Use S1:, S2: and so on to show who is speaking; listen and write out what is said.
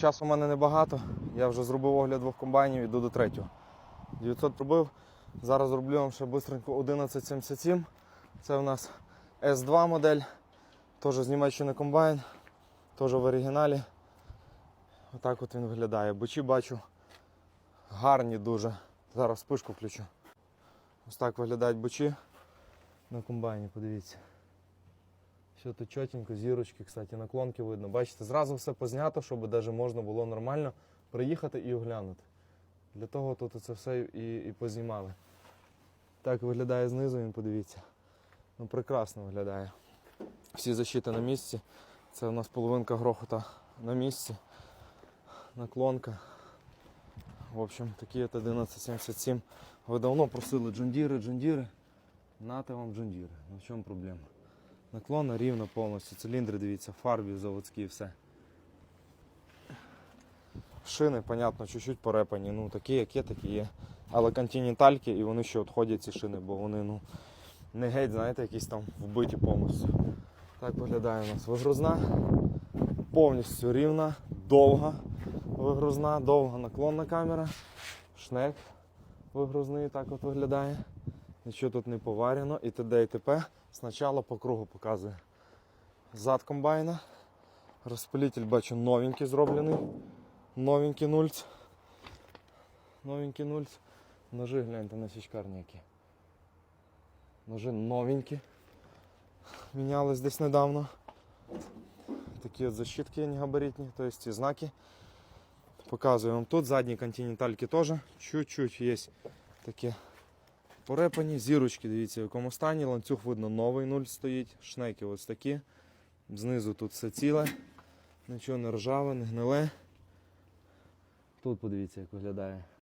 S1: часу у мене небагато. Я вже зробив огляд двох комбайнів, іду до третього. 900 пробив. Зараз зроблю вам ще бистренько 1177. Це у нас S2 модель. Теж з Німеччини комбайн. Теж в оригіналі. Отак от він виглядає. Бочі бачу гарні дуже. Зараз спишку включу. Ось так виглядають бочі на комбайні, подивіться. Все тут чотенько, зірочки, кстати, наклонки видно. Бачите, зразу все познято, щоб навіть можна було нормально приїхати і оглянути. Для того тут це все і, і познімали. Так виглядає знизу, він подивіться. Ну, прекрасно виглядає. Всі защити на місці. Це у нас половинка грохота на місці. Наклонка. В общем, такі от 1177. Ви давно просили джундіри, джундіри. Нате вам джундіри. Ну в чому проблема? Наклона рівно повністю. Циліндри, дивіться, фарбі заводські, все. Шини, понятно, чуть-чуть порепані. Ну, такі, як є, такі є. Але континентальки, і вони ще відходять ці шини, бо вони, ну, не геть, знаєте, якісь там вбиті повністю. Так виглядає у нас вигрузна. Повністю рівна, довга вигрузна, довга наклонна камера. Шнек вигрузний так от виглядає. Нічого тут не поварено. І т.д. і т.п. Спочатку по кругу показує. Зад комбайна. Розпилитель бачу новенький зроблений. Новенький нульц. Новенький нульц. Ножи гляньте на січкарні які. Ножи новенькі. Мінялись десь недавно. Такі от защитки негабаритні, тобто ці знаки. Показую вам тут. Задні континентальки теж. Чуть-чуть є такі порепані. Зірочки, дивіться, в якому стані. Ланцюг видно новий нуль стоїть. Шнеки ось такі. Знизу тут все ціле. Нічого не ржаве, не гниле. Тут подивіться, як виглядає.